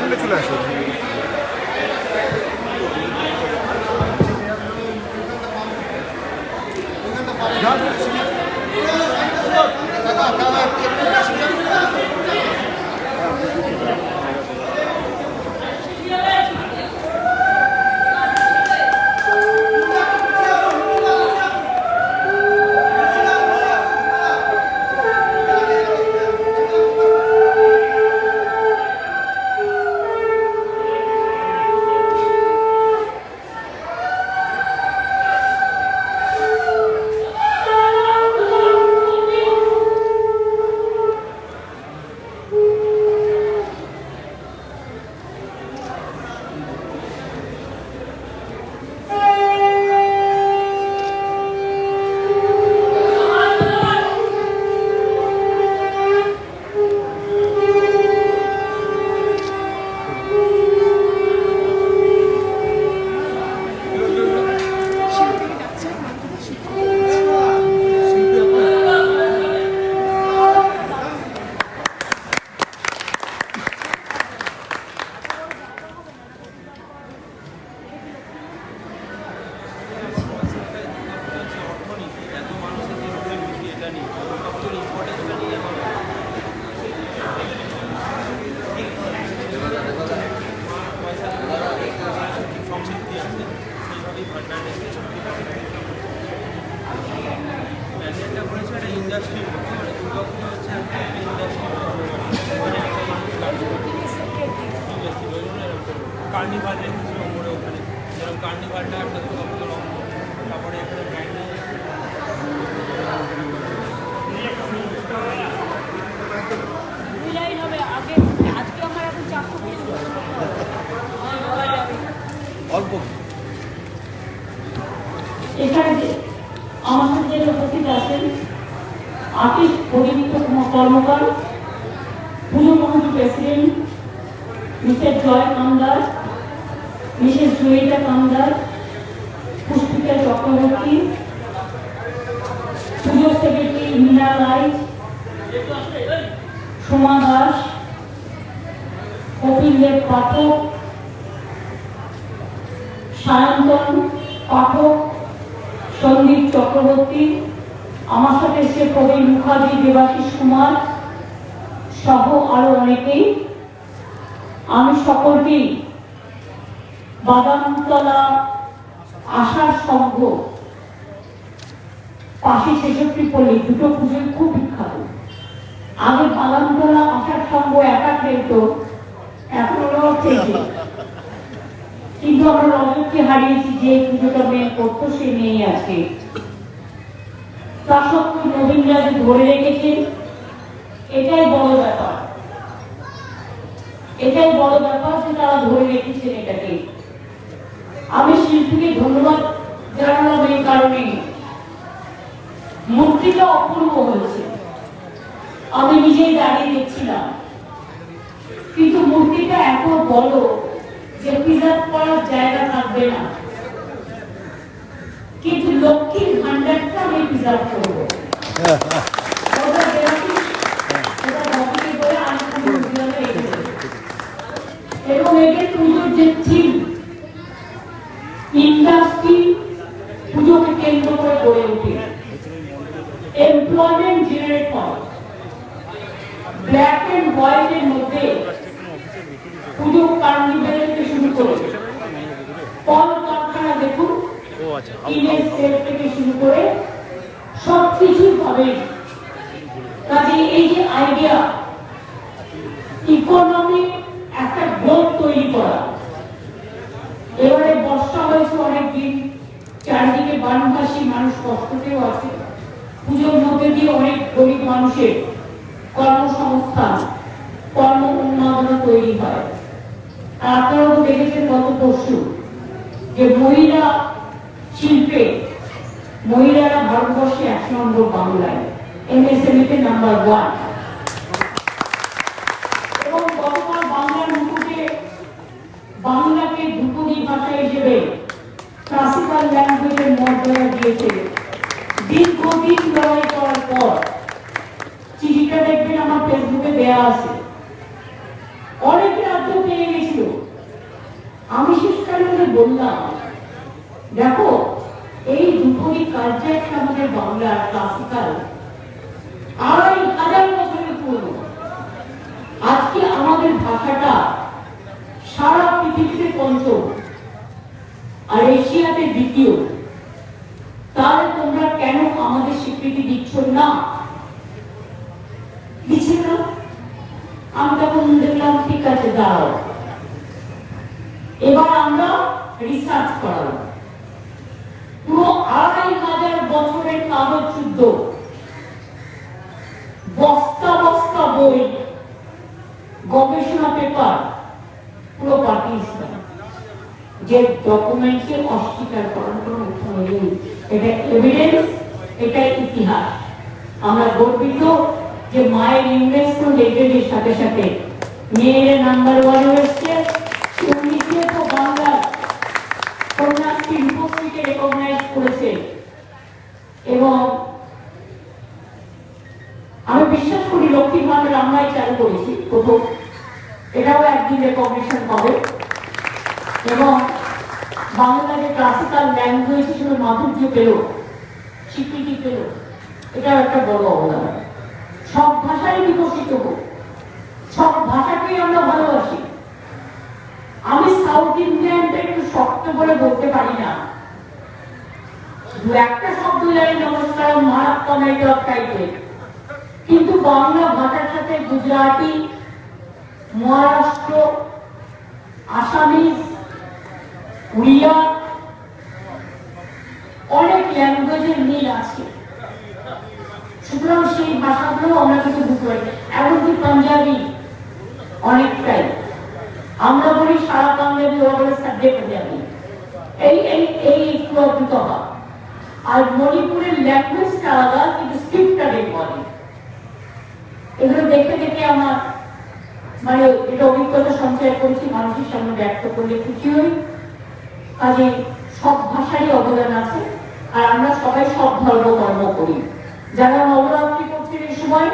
তলে চলে আসো। প্যান্ডেলটা কার্নিভাল রেখেছিল মোড়ে ওখানে। যেরকম কার্নিভালটা একটা দুর্গাপুজো লম্ব তারপরে এখানে অল্প। এখানে যে যে উপস্থিত আছেন আর্টিস্ট পরিমিত কর্মকার পুজো মহান president mister Joy Kamdar Mrs Joyita Kamdar Pushpita Chakraborty puja secretary Indira Roy, Soma Das Kapil Dev Pathak, Sayantan Pathak, Sandip Chakraborty, আমার সাথে এসে কবি মুখার্জি দেবাশিস কুমার সহ আরও অনেকেই। আমি সকলকেই বাদামতলা আশার সংঘ পাশে ছেষট্টি পল্লী, দুটো পুজোয় খুব বিখ্যাত। আগে বাদামতলা আশার সংঘ একা খেলতো, এখন ওরাও কিন্তু আমরা রজতকে হারিয়েছি, যে পুজোটা মেয়ে করতো, সে নেই আজকে। তা সত্ত্বেও নবীন রাজু ধরে রেখেছে। এটাই বড় ব্যাপার। এটাই বড় ব্যাপার যে তারা ধরে রেখেছেন এটাকে। আমি শিল্পীকে ধন্যবাদ জানালাম এই কারণে। মূর্তিটা অপূর্ব হয়েছে। আমি নিজেই দাঁড়িয়ে দেখছিলাম। কিন্তু মূর্তিটা এত বড় যে প্রিজার্ভ করার জায়গা থাকবে না। কিন্তু লক্ষ্মীর ভান্ডারটা আমি প্রিজার্ভ করব। এবং এদের পুজোর যে থিম জেনারেট হয় ব্ল্যাক এন্ড হোয়াইটের মধ্যে পুজো কার্নিভেল থেকে শুরু করে কল কারখানা দেখুন। আচ্ছা ইমেজ সেট থেকে শুরু করে সব কিছুই পাবেন কাজে এই যে আইডিয়া ইকোনমি একটা গ্রোথ তৈরি করা। এবারে বর্ষা হয়েছে অনেকদিন চারিদিকে বানভাসী মানুষ কষ্টতেও আছে। পুজোর মধ্যে দিয়ে অনেক গরিব মানুষের কর্মসংস্থান কর্ম উন্মাদনা তৈরি হয়। আর আপনারা দেখেছেন গত পরশু যে মহিলা শিল্পে মহিলারা ভারতবর্ষে এক নম্বর বাংলায়। এমএসএমই তে নাম্বার ওয়ান এবং গতকাল বাংলার মুকুটে বাংলাকে ধ্রুপদী ভাষা হিসেবে ক্লাসিক্যাল ল্যাঙ্গুয়েজের মর্যাদা দিয়েছে দীর্ঘদিন লড়াই করার পর চিঠিটা দেখবেন আমার ফেসবুকে দেয়া আছে অনেক রাজ্য পেয়ে গেছিল আমি শেষকালে ওদের বললাম দেখো দুপুরি কালচার আমাদের বাংলার ক্লাসিক্যাল আড়াই হাজার বছরের পুরনো। আজকে আমাদের ভাষাটা সারা পৃথিবীতে পঞ্চম আর এশিয়াতে দ্বিতীয়। তাহলে তোমরা কেন আমাদের স্বীকৃতি দিচ্ছ না? দিচ্ছে না? আমি তখন দেখলাম ঠিক আছে, দাঁড়াও। এবার আমরা রিসার্চ করাবো পুরো আড়াই হাজার বছরের কাগজ যুদ্ধ। বস্তা বস্তা বই, গবেষণা পেপার, পুরো পাকিস্তান যে ডকুমেন্টকে অস্বীকার করার কোনো উপায় নেই। এটা এভিডেন্স এটা ইতিহাস। আমরা গর্বিত যে মায়ের ইউনেস্কো লেভেলের সাথে সাথে মেয়ের নাম্বার ওয়ান হয়েছে। ও বাংলার কন্যাশ্রী রূপশ্রীকে রেকগনাইজ করেছে। এবং আমি বিশ্বাস করি লক্ষ্মী ভান্ডার আমরাই চালু করেছি, প্রথম। এটাও একদিন রেকগনিশন পাবে এবং বাংলা যে ক্লাসিক্যাল ল্যাঙ্গুয়েজ হিসেবে মাধুর্য পেল, স্বীকৃতি পেল। এটাও একটা বড় অবদান। সব ভাষাই বিকশিত হোক, সব ভাষাকেই আমরা ভালোবাসি। আমি সাউথ ইন্ডিয়ানটা একটু শক্ত করে বলতে পারি না। দু একটা শব্দ নমস্কার, মারাত্মক টাইপের কিন্তু বাংলা ভাষার সাথে গুজরাটি, মহারাষ্ট্র উড়িয়া, অনেক ল্যাঙ্গুয়েজের মিল আছে। সুতরাং সেই ভাষাগুলো আমরা কিন্তু বুঝতে এমনকি পাঞ্জাবি অনেকটাই। আমরা বলি সারা পাঞ্জাবি ওরা বলে সাদ্দে পাঞ্জাবি। এই এই এই একটু একটু তফাৎ আর মণিপুরের ল্যাঙ্গুয়েজটা আলাদা, কিন্তু স্ক্রিপ্টটা বলে এগুলো দেখে দেখে আমার মানে এটা অভিজ্ঞতা সঞ্চয় করেছি, মানুষের সামনে ব্যক্ত করলে খুশি হই। কাজে সব ভাষারই অবদান আছে, আর আমরা সবাই সব ধর্ম কর্ম করি। যারা নবরাত্রি করছেন এই সময়,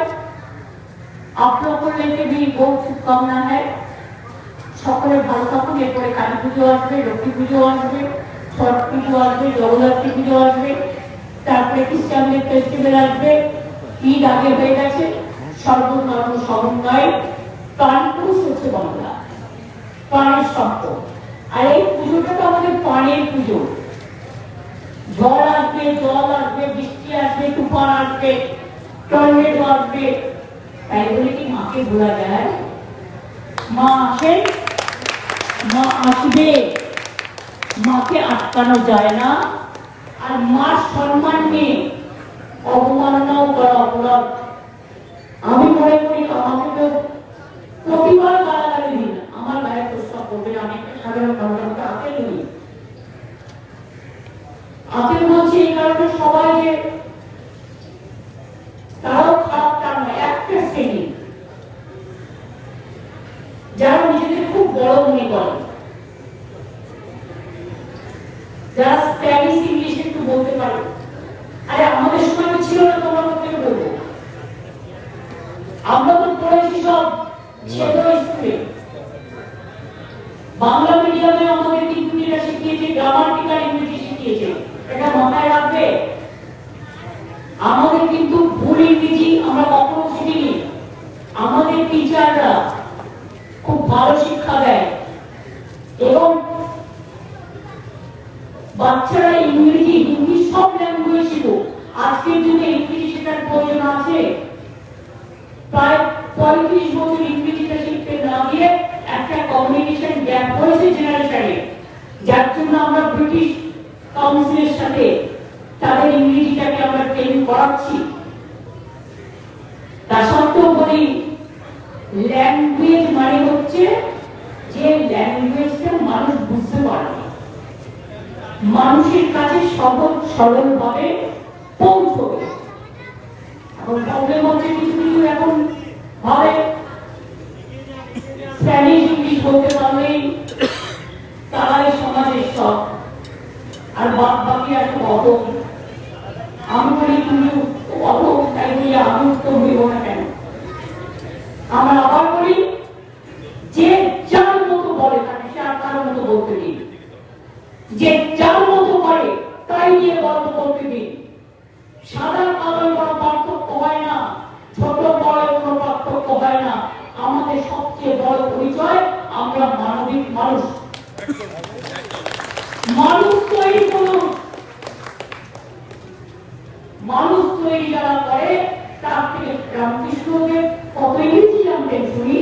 আপনার করলে বি বউ খুব কম না হয়। সকলে ভালো থাকুন, এরপরে কালী পুজো আসবে, লক্ষ্মী পুজো আসবে। ছট পুজো আসবে জগদ্ধাত্রী পুজো আসবে, তারপরে খ্রিস্টানদের ফেস্টিভ্যাল আসবে, ঈদ আগে হয়ে গেছে সর্বধর্ম সমন্বয় প্রাণপুরুষ হচ্ছে বাংলা, প্রাণের শব্দ। আর এই পুজোটা তো আমাদের প্রাণের পুজো। ঝড় আসবে, জল আসবে, বৃষ্টি আসবে, তুফান আসবে, টর্নেডো আসবে। তাই বলে কি মাকে ভোলা যায়? মা আসেন মা আসবে। মাকে আটকানো যায় না। আর মার সম্মান নিয়ে অবমাননাও করা অপরাধ। আমি মনে করি আমাকে তো প্রতিবার গালাগালি দিন। আমার গায়ে প্রস্তাব করবে আমি সাধারণ নই বলছি এই কারণে সবাই যে তারাও খারাপ তার নয়, একটা শ্রেণি। যারা নিজেদের খুব বড় মনে করে যারা স্প্যানিশ ইংলিশ একটু বলতে পারে আরে আমাদের সময় তো ছিল না তোমার থেকে বলব আমরা তো পড়েছি সব ছেলে স্কুলে বাংলা মিডিয়ামে আমাদের কিন্তু যেটা শিখিয়েছে গ্রামাটিক্যাল ইংরেজি শিখিয়েছে এটা মাথায় রাখবে আমাদের কিন্তু ভুল ইংরেজি আমরা কখনো শিখিনি আমাদের টিচাররা খুব ভালো শিক্ষা দেয় এবং বাচ্চারা ইংরেজি হিন্দি সব ল্যাঙ্গুয়েজ শিখো আজকের যুগে ইংরেজি শেখার প্রয়োজন আছে প্রায় পঁয়ত্রিশ বছর ইংরেজিটা শিখতে না গিয়ে একটা কমিউনিকেশন গ্যাপ হয়েছে জেনারেশনে যার জন্য আমরা ব্রিটিশ কাউন্সিলের সাথে তাদের ইংরেজিটাকে আমরা ট্রেনিং করাচ্ছি। তা সত্ত্বেও বলি ল্যাঙ্গুয়েজ মানে হচ্ছে যে ল্যাঙ্গুয়েজটা মানুষ বুঝতে পারে মানুষের কাছে সহজ সরল পৌঁছবে। এখন প্রবলেম হচ্ছে কিছু কিছু এখন ভাবে স্প্যানিশ বলতে পারলেই তারাই সমাজের সব। আর বাদ বাকি তাই বলি হইব না কেন? আমরা আবার বলি, যে যার মতো বলে থাকে সে আর কারোর মতো বলতে নেই। যে যার মতো করে তাই নিয়ে গল্প করতে দিন সাদা কালো কোনো পার্থক্য হয় না, ছোট বড় কোনো পার্থক্য হয় না। আমাদের সবচেয়ে বড় পরিচয় আমরা মানবিক মানুষ। মানুষ তৈরি করুন মানুষ তৈরি যারা করে, তার থেকে রামকৃষ্ণদেব কত ইংরেজি জানতেন শুনি,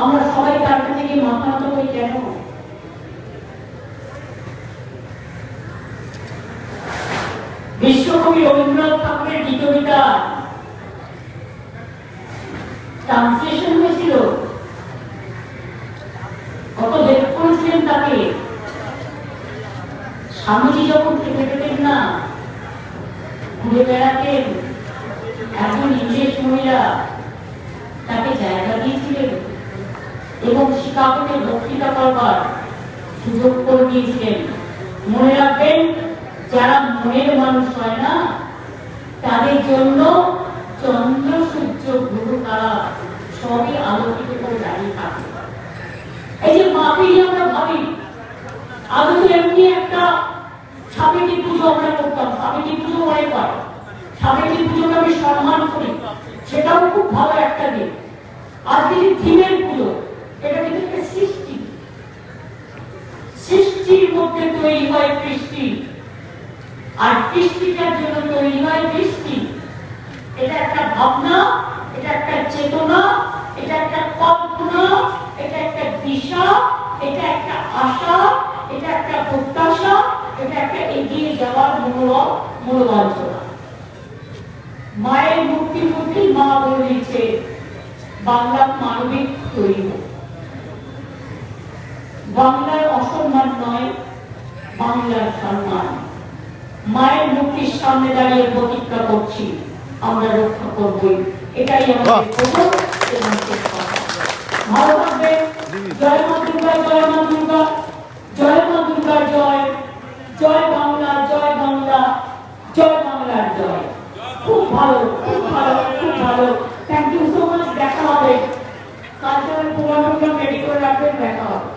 আমরা সবাই তার কাছে গিয়ে মাথা নত করি কেন? বিশ্বকবি রবীন্দ্রনাথ স্বামীজি যখন খেতে পেতেন না, ঘুরে বেড়াতেন একজন ইংরেজ মহিলা তাকে জায়গা দিয়েছিলেন এবং শিকাগোতে বক্তৃতা করবার সুযোগ করে দিয়েছিলেন। মনে রাখবেন, যারা মনের মানুষ হয় না, তাদের জন্য চন্দ্র, সূর্য, গ্রহ তারা সবই আলোকিত করে দাঁড়িয়ে থাকে। এই যে নিয়ে আমরা ভাবি তো এমনি একটা সাবেকি পুজো আমরা করতাম সাবেকি পুজো অনেক হয়। সাবেকি পুজোকে আমি সম্মান করি, সেটাও খুব ভালো একটা দিক আজকে যে থিমের পুজো, এটা কিন্তু একটা সৃষ্টি। সৃষ্টির মধ্যে তৈরি হয় কৃষ্টি। আর কৃষ্টিটার জন্য তৈরি হয় বৃষ্টি। এটা একটা ভাবনা, এটা একটা চেতনা, এটা একটা কল্পনা, এটা একটা দিশা, এটা একটা আশা, এটা একটা প্রত্যাশা এটা একটা এগিয়ে যাওয়ার মনোরম মনোবাঞ্ছনা মায়ের মুক্তি মুক্তি মা বলে দিচ্ছে বাংলা মানবিক তৈরি বাংলার অসম্মান নয় বাংলার সম্মান। মায়ের মুক্তির সামনে দাঁড়িয়ে প্রতিজ্ঞা করছি আমরা রক্ষা করবই। এটাই আমাদের প্রথম এবং শেষ কথা। ভালো থাকবে জয় মা দুর্গা জয় মা দুর্গা জয় মা দুর্গার জয়। জয় বাংলা জয় বাংলা, জয় বাংলার জয়। খুব ভালো খুব ভালো খুব ভালো। থ্যাংক ইউ সো মাচ দেখা হবে। কালচারাল প্রোগ্রামটা রেডি মেডিকেল রাখবেন, দেখা হবে।